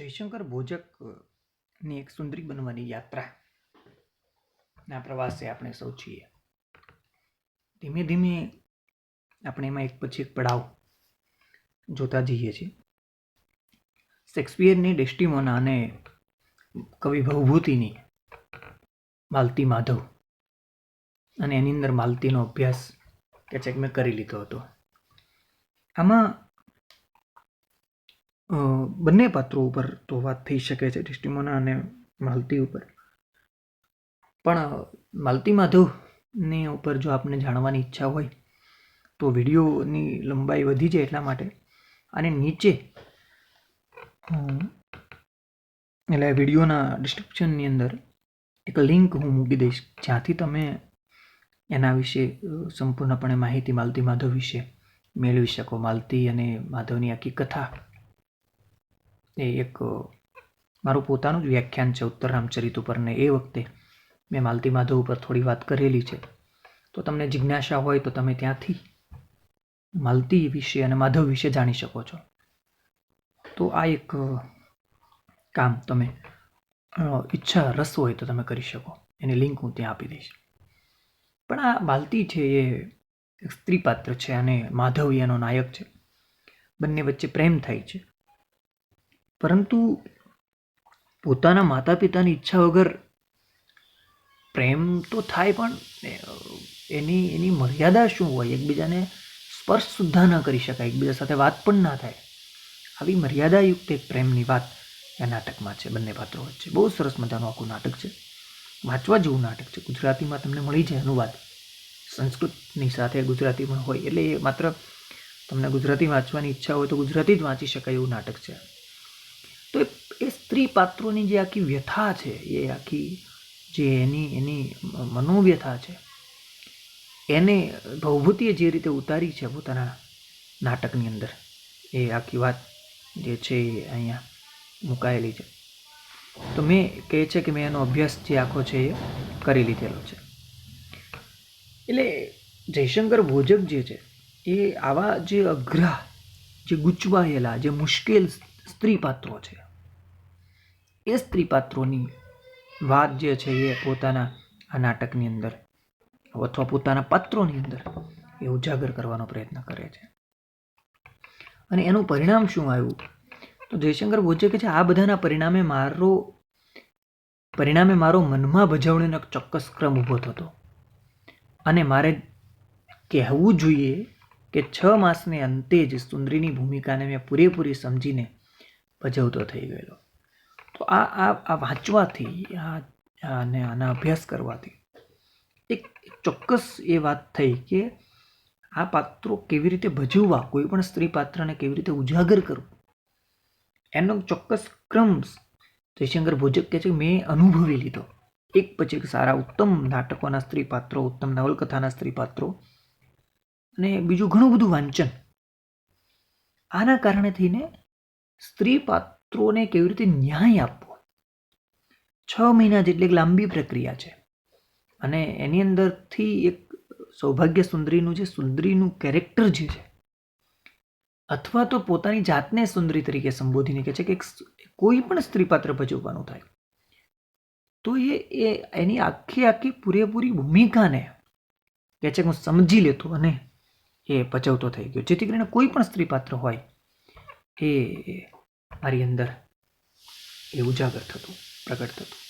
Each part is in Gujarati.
જયશંકર ભોજકની એક સુંદરી બનવાની યાત્રા ના પ્રવાસે આપણે સૌ છીએ. ધીમે ધીમે આપણે એમાં એક પછી એક પડાવ જોતા જઈએ છીએ. શેક્સપિયરની ડેસ્ટિમોના અને કવિ ભવભૂતિની માલતી માધવ અને એની અંદર માલતીનો અભ્યાસ કે ચેક મેં કરી લીધો હતો. આમાં બંને પાત્રો ઉપર તો વાત થઈ શકે છે ડિસ્ટિમોના અને માલતી ઉપર. પણ માલતી માધવને ઉપર જો આપને જાણવાની ઈચ્છા હોય, તો વિડીયોની લંબાઈ વધી જાય એટલા માટે. અને નીચે એટલે વિડીયોના ડિસ્ક્રિપ્શનની અંદર એક લિંક હું મૂકી દઈશ, જ્યાંથી તમે એના વિશે સંપૂર્ણપણે માહિતી માલતી માધવ વિશે મેળવી શકો. માલતી અને માધવની આખી કથા એ એક, મારું પોતાનું જ વ્યાખ્યાન છે ઉત્તર રામચરિત ઉપર ને એ વખતે મેં માલતી માધવ ઉપર થોડી વાત કરેલી છે. તો તમને જિજ્ઞાસા હોય તો તમે ત્યાંથી માલતી વિશે અને માધવ વિશે જાણી શકો છો. તો આ એક કામ તમે ઈચ્છા રસ હોય તો તમે કરી શકો. એની લિંક હું ત્યાં આપી દઈશ. પણ આ માલતી છે એ એક સ્ત્રી પાત્ર છે અને માધવ એનો નાયક છે. બંને વચ્ચે પ્રેમ થાય છે. પરંતુ પોતાના માતા પિતાની ઈચ્છા વગર પ્રેમ તો થાય પણ એની એની મર્યાદા શું હોય? એકબીજાને સ્પર્શ સુદ્ધા ન કરી શકાય, એકબીજા સાથે વાત પણ ના થાય. આવી મર્યાદાયુક્ત એક પ્રેમની વાત આ નાટકમાં છે, બંને પાત્રો વચ્ચે. બહુ સરસ મજાનું આખું નાટક છે. વાંચવા જેવું નાટક છે. ગુજરાતીમાં તમને મળી જાય અનુવાદ. સંસ્કૃતની સાથે ગુજરાતી પણ હોય. એટલે એ માત્ર તમને ગુજરાતી વાંચવાની ઈચ્છા હોય તો ગુજરાતી જ વાંચી શકાય એવું નાટક છે. એ સ્ત્રી પાત્રોની જે આખી વ્યથા છે, એ આખી જે એની એની મનોવ્યથા છે, એને ભવભૂતિએ જે રીતે ઉતારી છે પોતાના નાટકની અંદર, એ આખી વાત જે છે એ અહીંયા મુકાયેલી છે. તો મેં કહે છે કે મેં એનો અભ્યાસ જે આખો છે એ કરી લીધેલો છે. એટલે જયશંકર ભોજક જે છે, એ આવા જે અઘરા, જે ગૂંચવાયેલા, જે મુશ્કેલ સ્ત્રી પાત્રો છે એ સ્ત્રી પાત્રોની વાત જે છે એ પોતાના આ નાટકની અંદર, અથવા પોતાના પાત્રોની અંદર એ ઉજાગર કરવાનો પ્રયત્ન કરે છે. અને એનું પરિણામ શું આવ્યું? તો જયશંકર ભોજે કે છે, આ બધાના પરિણામે મારો પરિણામે મારો મનમાં ભજવણીનો ચોક્કસ ક્રમ ઊભો થતો. અને મારે કહેવું જોઈએ કે છ માસને અંતે જ સુંદરીની ભૂમિકાને મેં પૂરેપૂરી સમજીને ભજવતો થઈ ગયેલો. તો આ આ આ વાંચવાથી, આ અને આના અભ્યાસ કરવાથી એક ચોક્કસ એ વાત થઈ કે આ પાત્રો કેવી રીતે ભજવવા, કોઈ પણ સ્ત્રી પાત્રને કેવી રીતે ઉજાગર કરવું. એનો ચોક્કસ ક્રમ જયશંકર ભોજક કહે છે, મેં અનુભવી લીધો. એક પછી એક સારા ઉત્તમ નાટકોના સ્ત્રી પાત્રો, ઉત્તમ નવલકથાના સ્ત્રી પાત્રો અને બીજું ઘણું બધું વાંચન. આના કારણે થઈને સ્ત્રી પાત્રોને કેવી રીતે ન્યાય આપવો? છ મહિના જેટલી એક લાંબી પ્રક્રિયા છે. અને એની અંદરથી એક સૌભાગ્ય સુંદરીનું જે સુંદરીનું કેરેક્ટર જે છે, અથવા તો પોતાની જાતને સુંદરી તરીકે સંબોધીને કહે છે કે કોઈ પણ સ્ત્રી પાત્ર ભજવવાનું થાય. તો એ એની આખી આખી પૂરેપૂરી ભૂમિકાને કહે છે કે હું સમજી લેતો અને એ ભજવતો થઈ ગયો. જેથી કરીને કોઈ પણ સ્ત્રી પાત્ર હોય એ મારી અંદર એ ઉજાગર થતું, પ્રગટ થતું.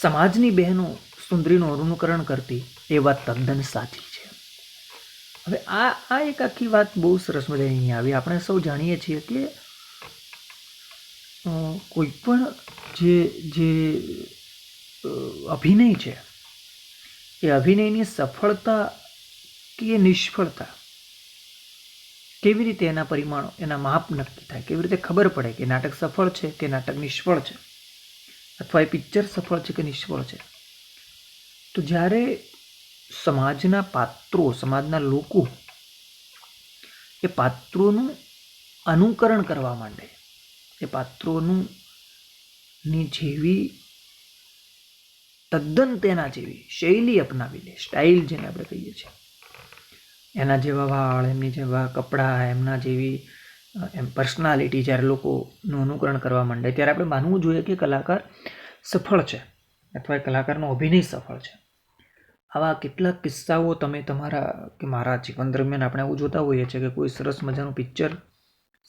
સમાજની બહેનો સુંદરીનું અનુકરણ કરતી, એ વાત તદ્દન સાચી છે. હવે આ આ એક આખી વાત બહુ સરસ મજાની અહીંયા આવી. આપણે સૌ જાણીએ છીએ કે કોઈ પણ જે જે અભિનય છે, એ અભિનયની સફળતા કે નિષ્ફળતા કેવી રીતે એના પરિમાણો, એના માપ નક્કી થાય? કેવી રીતે ખબર પડે કે નાટક સફળ છે કે નાટક નિષ્ફળ છે? અથવા એ પિક્ચર સફળ છે કે નિષ્ફળ છે? તો જ્યારે સમાજના પાત્રો, સમાજના લોકો એ પાત્રોનું અનુકરણ કરવા માંડે, એ પાત્રોનું ની જેવી તદ્દન તેના જેવી શૈલી અપનાવી લે સ્ટાઇલ જેને આપણે કહીએ છીએ એના જેવા વાળ, એમની જેવા કપડાં, એમના જેવી એમ પર્સનાલિટી જ્યારે લોકોનું અનુકરણ કરવા માંડે, ત્યારે આપણે માનવું જોઈએ કે કલાકાર સફળ છે અથવા એ કલાકારનો અભિનય સફળ છે. આવા કેટલાક કિસ્સાઓ તમે તમારા કે મારા જીવન દરમિયાન આપણે એવું જોતા હોઈએ છીએ કે કોઈ સરસ મજાનું પિક્ચર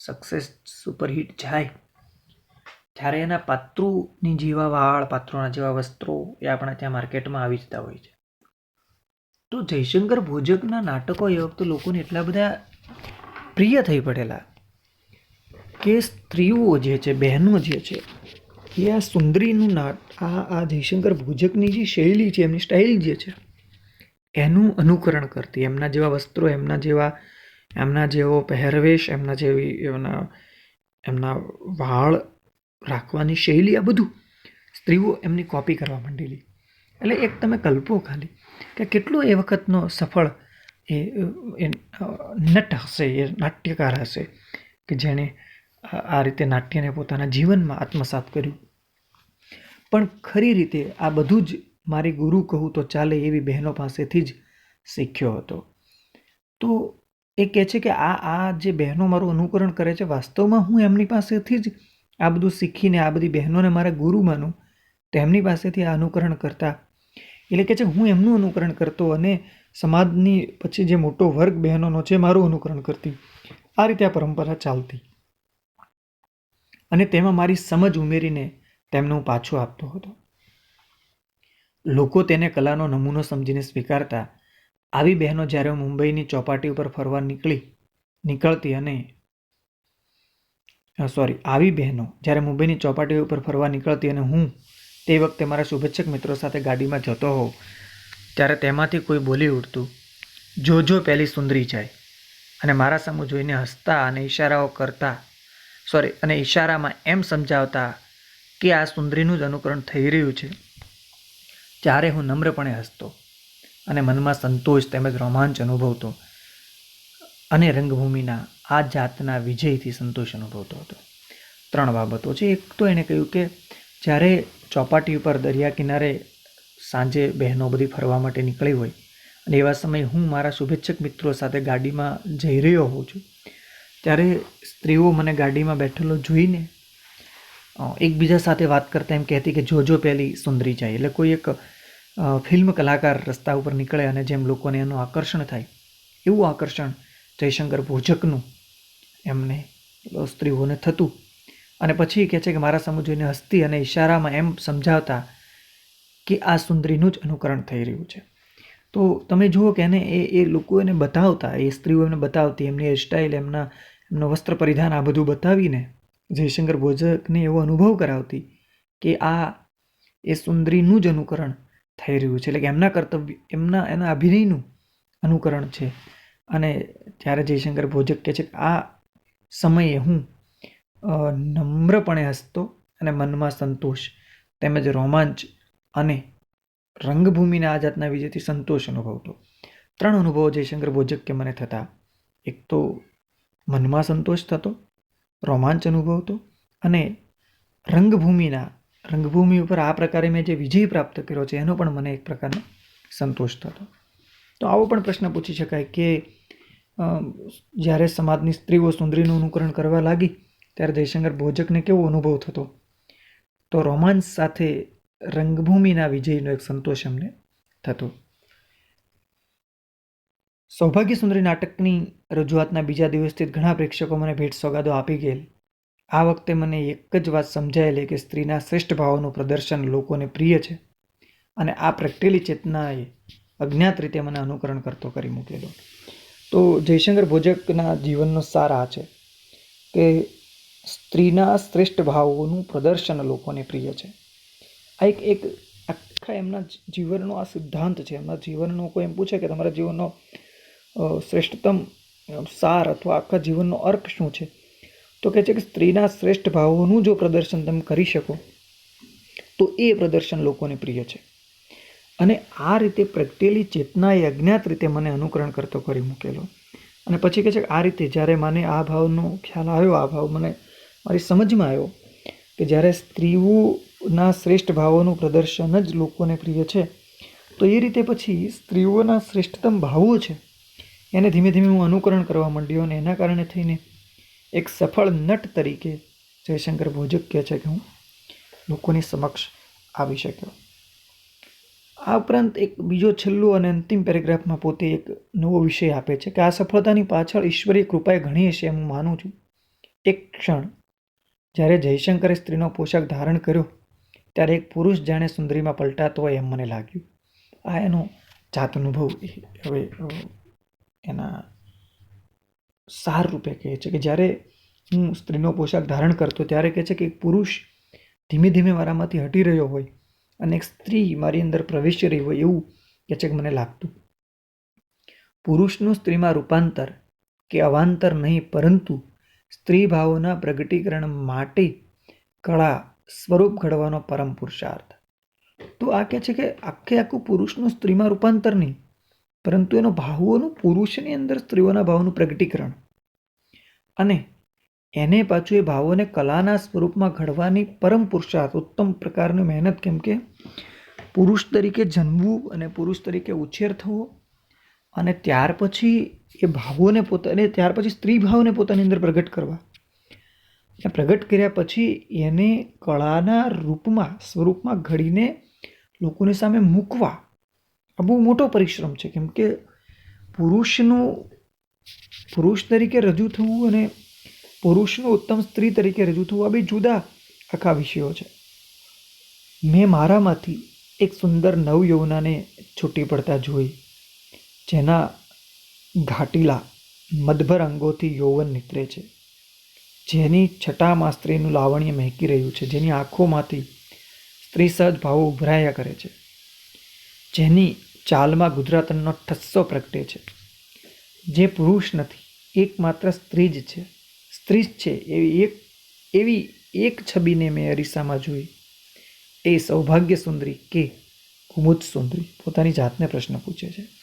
સક્સેસ સુપરહિટ જાય, ત્યારે એના પાત્રોની જેવા વાળ, પાત્રોના જેવા વસ્ત્રો એ આપણા ત્યાં માર્કેટમાં આવી જતા હોય છે. તો જયશંકર ભોજકના નાટકો એ વખતે લોકોને એટલા બધા પ્રિય થઈ પડેલા કે સ્ત્રીઓ જે છે, બહેનો જે છે, એ આ સુંદરીનું નાટ, આ આ જયશંકર ભોજકની જે શૈલી છે, એમની સ્ટાઇલ જે છે, એનું અનુકરણ કરતી, એમના જેવા વસ્ત્રો, એમના જેવા, એમના જેવો પહેરવેશ, એમના જેવી એમના એમના વાળ રાખવાની શૈલી, આ બધું સ્ત્રીઓ એમની કોપી કરવા માંડેલી. એટલે એક તમે કલ્પો ખાલી કે કેટલો એ વખતનો સફળ એ નટ હશે, એ નાટ્યકાર હશે કે જેણે આ રીતે નાટ્યને પોતાના જીવનમાં આત્મસાત કર્યું. પણ ખરી રીતે આ બધું જ મારી ગુરુ કહું તો ચાલે એવી બહેનો પાસેથી જ શીખ્યો હતો. તો એ કહે છે કે આ આ જે બહેનો મારું અનુકરણ કરે છે, વાસ્તવમાં હું એમની પાસેથી જ આ બધું શીખીને આ બધી બહેનોને મારા ગુરુ માનું, તેમની પાસેથી આ અનુકરણ કરતા એટલે કે છે, હું એમનું અનુકરણ કરતો અને સમાજની પછી જે મોટો વર્ગ બહેનોનો છે, મારું અનુકરણ કરતી. આ રીતે આ પરંપરા ચાલતી. અને તેમાં મારી સમજ ઉમેરીને તેમને હું પાછો આપતો હતો. લોકો તેને કલાનો નમૂનો સમજીને સ્વીકારતા, આવી બહેનો જ્યારે મુંબઈની ચોપાટી ઉપર ફરવા નીકળી, નીકળતી અને સોરી આવી બહેનો જ્યારે મુંબઈની ચોપાટી ઉપર ફરવા નીકળતી અને હું તે વખતે મારા શુભેચ્છક મિત્રો સાથે ગાડીમાં જતો હોઉં, ત્યારે તેમાંથી કોઈ બોલી ઉઠતું જો જો પહેલી સુંદરી જાય અને મારા સામું જોઈને હસતા અને ઈશારાઓ કરતા સોરી અને ઈશારામાં એમ સમજાવતા કે આ સુંદરીનું જ અનુકરણ થઈ રહ્યું છે, ત્યારે હું નમ્રપણે હસતો અને મનમાં સંતોષ તેમજ રોમાંચ અનુભવતો અને રંગભૂમિના આ જાતના વિજયથી સંતોષ અનુભવતો હતો. ત્રણ બાબતો છે. એક તો એણે કહ્યું કે જ્યારે ચોપાટી ઉપર દરિયા કિનારે સાંજે બહેનો બધી ફરવા માટે નીકળી હોય અને એવા સમયે હું મારા શુભેચ્છક મિત્રો સાથે ગાડીમાં જઈ રહ્યો હોઉં છું, ત્યારે સ્ત્રીઓ મને ગાડીમાં બેઠેલો જોઈને એકબીજા સાથે વાત કરતા એમ કહેતી કે જોજો પહેલી સુંદરી જાય. એટલે કોઈ એક ફિલ્મ કલાકાર રસ્તા ઉપર નીકળે અને જેમ લોકોને એનું આકર્ષણ થાય, એવું આકર્ષણ જયશંકર ભોજકનું એમને સ્ત્રીઓને થતું. અને પછી કહે છે કે મારા સામું હસ્તી અને ઈશારામાં એમ સમજાવતા કે આ સુંદરીનું જ અનુકરણ થઈ રહ્યું છે. તો તમે જુઓ કે એને એ એ લોકો એને બતાવતા, એ સ્ત્રીઓ એમને બતાવતી, એમની હેરસ્ટાઈલ એમના, એમનો વસ્ત્ર પરિધાન, આ બધું બતાવીને જયશંકર ભોજકને એવો અનુભવ કરાવતી કે આ, એ સુંદરીનું જ અનુકરણ થઈ રહ્યું છે. એટલે કે એમના કર્તવ્ય, એમના, એના અભિનયનું અનુકરણ છે. અને જ્યારે જયશંકર ભોજક કહે છે કે આ સમયે હું નમ્રપણે હસતો અને મનમાં સંતોષ, તેમજ રોમાંચ અને રંગભૂમિના આ જાતના વિજયથી સંતોષ અનુભવતો. ત્રણ અનુભવો જયશંકર ભોજક કે મને થતા. એક તો મનમાં સંતોષ થતો, રોમાંચ અનુભવતો અને રંગભૂમિના, રંગભૂમિ ઉપર આ પ્રકારે મેં જે વિજય પ્રાપ્ત કર્યો છે એનો પણ મને એક પ્રકારનો સંતોષ થતો. તો આવો પણ પ્રશ્ન પૂછી શકાય કે જ્યારે સમાજની સ્ત્રીઓ સુંદરીનું અનુકરણ કરવા લાગી ત્યારે જયશંકર ભોજકને કેવો અનુભવ થતો? તો રોમાન્સ સાથે રંગભૂમિના વિજયનો એક સંતોષ એમને થતો. સૌભાગ્ય સુંદરી નાટકની રજૂઆતના બીજા દિવસથી ઘણા પ્રેક્ષકો મને ભેટ સોગાદો આપી ગયેલ. આ વખતે મને એક જ વાત સમજાયેલી કે સ્ત્રીના શ્રેષ્ઠ ભાવોનું પ્રદર્શન લોકોને પ્રિય છે અને આ પ્રગટેલી ચેતનાએ અજ્ઞાત રીતે મને અનુકરણ કરતો કરી મૂકેલો. તો જયશંકર ભોજકના જીવનનો સાર આ છે કે સ્ત્રીના શ્રેષ્ઠ ભાવોનું પ્રદર્શન લોકોને પ્રિય છે. આ એક એક આખા એમના જીવનનો આ સિદ્ધાંત છે. એમના જીવનનો કોઈ એમ પૂછે કે તમારા જીવનનો શ્રેષ્ઠતમ સાર અથવા આખા જીવનનો અર્ક શું છે? તો કહે છે કે સ્ત્રીના શ્રેષ્ઠ ભાવોનું જો પ્રદર્શન તમે કરી શકો, તો એ પ્રદર્શન લોકોને પ્રિય છે. અને આ રીતે પ્રગટેલી ચેતનાએ અજ્ઞાત રીતે મને અનુકરણ કરતો કરી મૂકેલો. અને પછી કહે છે કે આ રીતે જ્યારે મને આ ભાવનો ખ્યાલ આવ્યો, આ ભાવ મને મારી સમજમાં આવ્યો કે જ્યારે સ્ત્રીઓના શ્રેષ્ઠ ભાવોનું પ્રદર્શન જ લોકોને પ્રિય છે, તો એ રીતે પછી સ્ત્રીઓના શ્રેષ્ઠતમ ભાવો છે. એને ધીમે ધીમે હું અનુકરણ કરવા માંડ્યો અને એના કારણે થઈને એક સફળ નટ તરીકે જયશંકર ભોજક કહે છે કે હું લોકોની સમક્ષ આવી શક્યો. આ ઉપરાંત એક બીજો છેલ્લો અને અંતિમ પેરેગ્રાફમાં પોતે એક નવો વિષય આપે છે કે આ સફળતાની પાછળ ઈશ્વરીય કૃપાએ ઘણી હશે એમ હું માનું છું. એક ક્ષણ જ્યારે જયશંકરે સ્ત્રીનો પોશાક ધારણ કર્યો, ત્યારે એક પુરુષ જાણે સુંદરીમાં પલટાતો હોય એમ મને લાગ્યું. આ એનો જાત અનુભવ હવે એના સાર રૂપે કહે છે કે જ્યારે હું સ્ત્રીનો પોશાક ધારણ કરતો ત્યારે કહે છે કે એક પુરુષ ધીમે ધીમે મારામાંથી હટી રહ્યો હોય અને એક સ્ત્રી મારી અંદર પ્રવેશી રહી હોય એવું કહે છે કે મને લાગતું. પુરુષનું સ્ત્રીમાં રૂપાંતર કે અવાંતર નહીં, પરંતુ સ્ત્રી ભાવોના પ્રગટીકરણ માટે કળા સ્વરૂપ ઘડવાનો પરમ પુરુષાર્થ. તો આ કહે છે કે આખે આખું પુરુષનું સ્ત્રીમાં રૂપાંતર નહીં, પરંતુ એનો ભાવોનું પુરુષની અંદર સ્ત્રીઓના ભાવનું પ્રગટીકરણ. અને એને પાછું એ ભાવોને કલાના સ્વરૂપમાં ઘડવાની પરમ પુરુષાર્થ, ઉત્તમ પ્રકારની મહેનત, કેમ કે પુરુષ તરીકે જન્મવું અને પુરુષ તરીકે ઉછેર થવો અને ત્યાર પછી એ ભાવોને પોતાને ત્યાર પછી સ્ત્રી ભાવને પોતાની અંદર પ્રગટ કરવા. પ્રગટ કર્યા પછી એને કળાના રૂપમાં, સ્વરૂપમાં ઘડીને લોકોની સામે મૂકવા આ બહુ મોટો પરિશ્રમ છે. કેમ કે પુરુષનું, પુરુષ તરીકે રજૂ થવું અને પુરુષનું ઉત્તમ સ્ત્રી તરીકે રજૂ થવું આ બે જુદા આખા વિષયો છે. મેં મારામાંથી એક સુંદર નવયૌવનાને છૂટી પડતા જોઈ, જેના ઘાટીલા મદભર અંગોથી યૌવન નીતરે છે. જેની છટામાં સ્ત્રીનું લાવણ્ય મહેકી રહ્યું છે, જેની આંખોમાંથી સ્ત્રી સહજ ભાવો ઉભરાયા કરે છે. જેની ચાલમાં ગુજરાતનનો ઠસ્સો પ્રગટે છે. જે પુરુષ નથી, એકમાત્ર સ્ત્રી જ છે. સ્ત્રી જ છે એવી એક એવી એક છબીને મેં અરીસામાં જોઈ. એ સૌભાગ્ય સુંદરી કે કુમુદ સુંદરી પોતાની જાતને પ્રશ્ન પૂછે છે.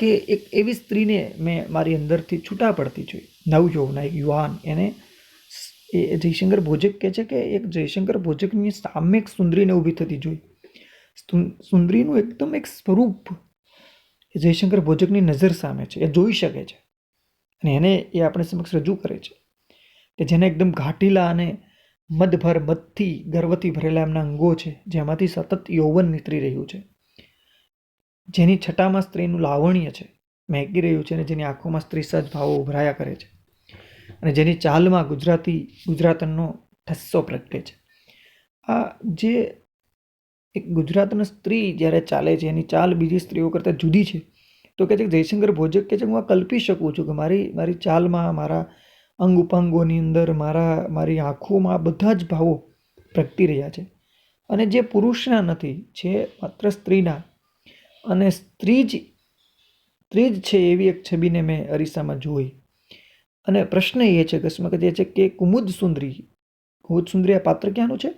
કે એક એવી સ્ત્રીને મેં મારી અંદરથી છૂટા પડતી જોઈ. નવયૌવના એક યુવાન એને એ જયશંકર ભોજક કહે છે કે એક જયશંકર ભોજકની સામે એક સુંદરીને ઊભી થતી જોઈ. સુંદરીનું એકદમ એક સ્વરૂપ જયશંકર ભોજકની નજર સામે છે. એ જોઈ શકે છે. અને એને એ આપણે સમક્ષ રજૂ કરે છે કે જેને એકદમ ઘાટીલા અને મદભર મદથી ગર્વથી ભરેલા એમના અંગો છે, જેમાંથી સતત યૌવન નીતરી રહ્યું છે. જેની છટામાં સ્ત્રીનું લાવણ્ય છે. મહેકી રહ્યું છે અને જેની આંખોમાં સ્ત્રી સજ ભાવો ઉભરાયા કરે છે. અને જેની ચાલમાં ગુજરાતી, ગુજરાતનો ઠસ્સો પ્રગટે છે. આ જે એક ગુજરાતની સ્ત્રી જ્યારે ચાલે છે, એની ચાલ બીજી સ્ત્રીઓ કરતાં જુદી છે. તો કે છે કે જયશંકર ભોજક કે છે હું આ કલ્પી શકું છું કે મારી મારી ચાલમાં, મારા અંગ ઉપાંગોની અંદર, મારા, મારી આંખોમાં બધા જ ભાવો પ્રગટી રહ્યા છે. અને જે પુરુષના નથી છે માત્ર સ્ત્રીના અને સ્ત્રી જ સ્ત્રી જ છે એવી એક છબીને મેં અરીસામાં જોઈ. અને પ્રશ્ન એ છે કસ્મકત એ છે કે કુમુદ સુંદરી કુમુદ સુંદરી આ પાત્ર ક્યાંનું છે?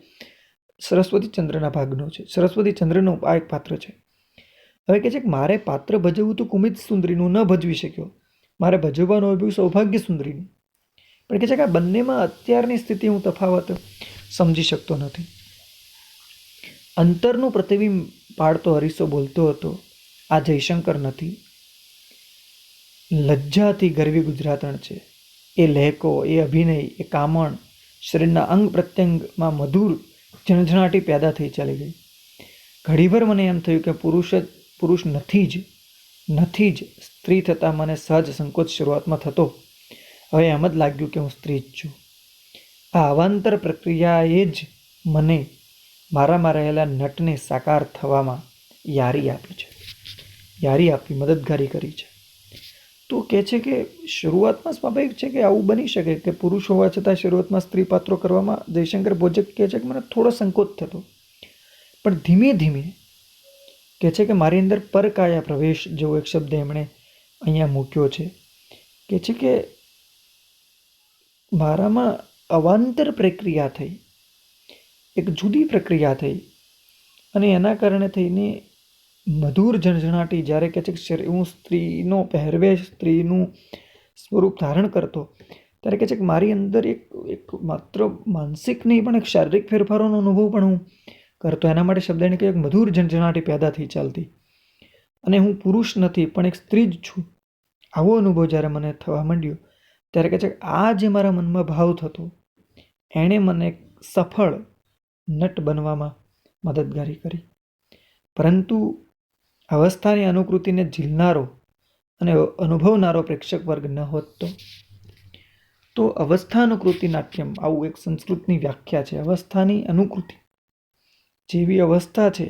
સરસ્વતી ચંદ્રના ભાગનું છે. સરસ્વતી ચંદ્રનું આ એક પાત્ર છે. હવે કહે છે કે મારે પાત્ર ભજવવું તો કુમિત સુંદરીનું ન ભજવી શક્યો. મારે ભજવવાનું આવ્યું સૌભાગ્ય સુંદરીનું. પણ કહે છે કે આ બંનેમાં અત્યારની સ્થિતિ હું તફાવત સમજી શકતો નથી. અંતરનું પ્રતિબિંબ પાડતો હરીસો બોલતો હતો, આ જયશંકર નથી. લજ્જાથી ગરવી ગુજરાતણ છે. એ લહેકો, એ અભિનય, એ કામણ, શરીરના અંગ પ્રત્યંગમાં મધુર ઝણઝણાટી પેદા થઈ ચાલી ગઈ. ઘડીભર મને એમ થયું કે પુરુષ જ, પુરુષ નથી જ નથી જ સ્ત્રી થતાં મને સહજ સંકોચ શરૂઆતમાં થતો. હવે એમ જ લાગ્યું કે હું સ્ત્રી જ છું. આ અવાંતર પ્રક્રિયાએ જ મને મારામાં રહેલા નટને સાકાર થવામાં યારી આપી છે. યારી આપી, મદદગારી કરી છે. તો કહે છે કે શરૂઆતમાં સ્વાભાવિક છે કે આવું બની શકે કે પુરુષ હોવા છતાં શરૂઆતમાં સ્ત્રી પાત્રો કરવામાં જયશંકર ભોજક કહે છે કે મને થોડો સંકોચ થતો. પણ ધીમે ધીમે કહે છે કે મારી અંદર પરકાયા પ્રવેશ જેવો એક શબ્દ એમણે અહીંયા મૂક્યો છે. કે છે કે મારામાં અવાંતર પ્રક્રિયા થઈ. એક જુદી પ્રક્રિયા થઈ અને એના કારણે થઈને મધુર ઝણઝણાટી જ્યારે કે છે હું સ્ત્રીનો પહેરવેશ સ્ત્રીનું સ્વરૂપ ધારણ કરતો, ત્યારે કહે છે કે મારી અંદર એક એક માત્ર માનસિક નહીં, પણ એક શારીરિક ફેરફારોનો અનુભવ પણ હું કરતો. એના માટે શબ્દ એને કે એક મધુર ઝણઝણાટી પેદા થઈ ચાલતી. અને હું પુરુષ નથી, પણ એક સ્ત્રી જ છું. આવો અનુભવ જ્યારે મને થવા માંડ્યો, ત્યારે કહે છે કે આ જે મારા મનમાં ભાવ થતો, એણે મને સફળ નટ બનવામાં મદદગારી કરી. પરંતુ અવસ્થાની અનુકૃતિને ઝીલનારો અને અનુભવનારો પ્રેક્ષક વર્ગ ન હોત તો? તો અવસ્થાનુકૃતિ નાટ્યમ આવું એક સંસ્કૃતની વ્યાખ્યા છે. અવસ્થાની અનુકૃતિ. જેવી અવસ્થા છે,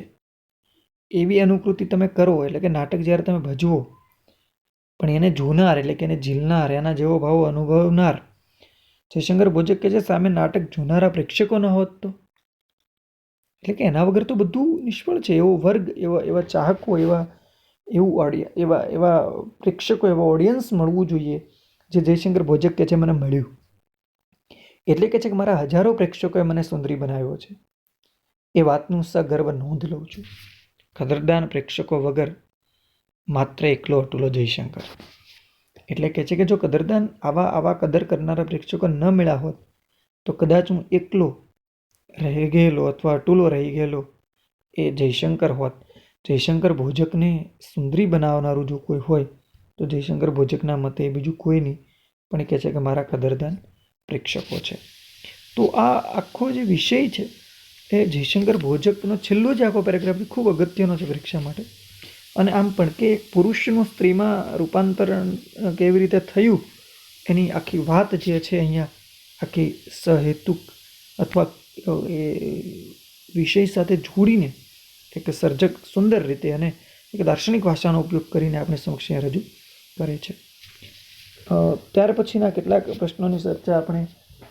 એવી અનુકૃતિ તમે કરો એટલે કે નાટક જ્યારે તમે ભજવો, પણ એને જોનાર એટલે કે એને ઝીલનાર, એના જેવો ભાવ અનુભવનાર જયશંકર ભોજક કે છે, સામે નાટક જોનારા પ્રેક્ષકો ન હોત તો? એટલે કે એના વગર તો બધું નિષ્ફળ છે. એવો વર્ગ, એવા એવા ચાહકો, એવા, એવું ઓડિય એવા એવા પ્રેક્ષકો, એવા ઓડિયન્સ મળવું જોઈએ જે જયશંકર ભોજક કે છે મને મળ્યું. એટલે કે છે કે મારા હજારો પ્રેક્ષકોએ મને સુંદરી બનાવ્યો છે. એ વાતનું સગર્વ નોંધ લઉં છું. કદરદાન પ્રેક્ષકો વગર માત્ર એકલો અટુલો જયશંકર. એટલે કહે છે કે જો કદરદાન આવા આવા કદર કરનારા પ્રેક્ષકો ન મળ્યા હોત, તો કદાચ હું એકલો રહી ગયેલો અથવા અટુલો રહી ગયેલો એ જયશંકર હોત. જયશંકર ભોજકને સુંદરી બનાવનારું જો કોઈ હોય, તો જયશંકર ભોજકના મતે બીજું કોઈ નહીં, પણ એ કહે છે કે મારા કદરદાન પ્રેક્ષકો છે. તો આ આખો જે વિષય છે, એ જયશંકર ભોજકનો છેલ્લો જે આખો પેરેગ્રાફ ખૂબ અગત્યનો છે પરીક્ષા માટે. અને આમ પણ કે એક પુરુષનું સ્ત્રીમાં રૂપાંતરણ કેવી રીતે થયું, એની આખી વાત જે છે અહીંયા, આખી સહેતુક અથવા એ વિષય સાથે જોડીને એક સર્જક સુંદર રીતે અને એક દાર્શનિક ભાષાનો ઉપયોગ કરીને આપણે સમક્ષ રજૂ કરે છે. ત્યાર પછીના કેટલાક પ્રશ્નોની ચર્ચા આપણે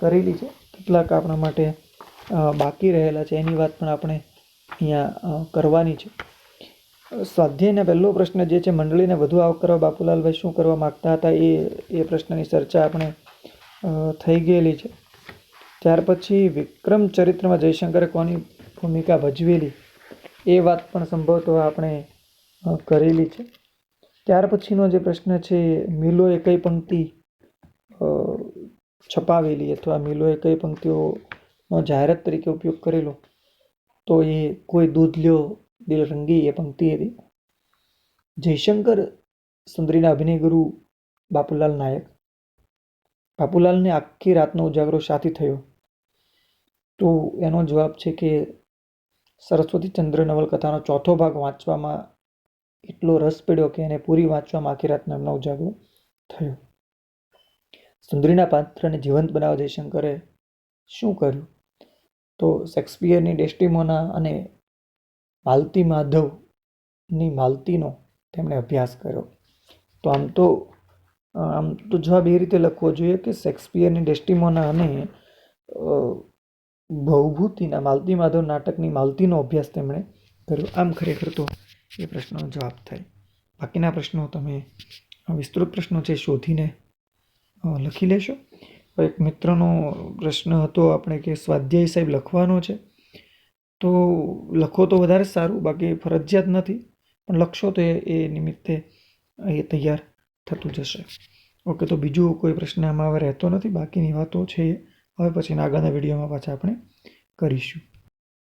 કરેલી છે. કેટલાક આપણા માટે બાકી રહેલા છે. એની વાત પણ આપણે અહીંયા કરવાની છે. સ્વાધ્યાયના પહેલો પ્રશ્ન જે છે, મંડળીને વધુ આવક કરવા બાપુલાલભાઈ શું કરવા માગતા હતા એ એ પ્રશ્નની ચર્ચા આપણે થઈ ગયેલી છે. ત્યાર પછી વિક્રમ ચરિત્રમાં જયશંકરે કોની ભૂમિકા ભજવેલી એ વાત પણ સંભવતઃ આપણે કરેલી છે. ત્યાર પછીનો જે પ્રશ્ન છે, મિલોએ કઈ પંક્તિ છપાવેલી અથવા મિલોએ કઈ પંક્તિઓનો જાહેરાત તરીકે ઉપયોગ કરેલો, તો એ કોઈ દૂધ લ્યો, દિલ રંગી એ પંક્તિ હતી. જયશંકર સુંદરીના અભિનય ગુરુ બાપુલાલ નાયક. બાપુલાલને આખી રાતનો ઉજાગરો શાથી થયો. તો એનો જવાબ છે કે સરસ્વતી ચંદ્ર નવલકથાનો ચોથો ભાગ વાંચવામાં એટલો રસ પડ્યો કે એને પૂરી વાંચવામાં આખી રાતનો એમનો ઉજાગરો થયો. સુંદરીના પાત્રને જીવંત બનાવવા જયશંકરે શું કર્યું? તો શેક્સપિયરની ડેસ્ટિમોના અને માલતી માધવની માલતીનો તેમણે અભ્યાસ કર્યો. તો આમ તો આમ તો જવાબ એ રીતે લખવો જોઈએ કે શેક્સપિયરની ડેસ્ટિમોના અને ભવભૂતિના માલતી માધવ નાટકની માલતીનો અભ્યાસ તેમણે કર્યો. આમ ખરેખર તો એ પ્રશ્નનો જવાબ થાય. બાકીના પ્રશ્નો તમે વિસ્તૃત પ્રશ્નો છે શોધીને લખી લેશો. એક મિત્રનો પ્રશ્ન હતો આપણે કે સ્વાધ્યાય સાહેબ લખવાનો છે. તો લખો તો વધારે સારું, બાકી ફરજિયાત નથી, પણ લખશો તો એ નિમિત્તે એ તૈયાર થતું જશે. ઓકે, તો બીજું કોઈ પ્રશ્ન આમાં હવે રહેતો નથી. બાકીની વાતો છે હવે પછીના આગળના વિડીયોમાં પાછા આપણે કરીશું.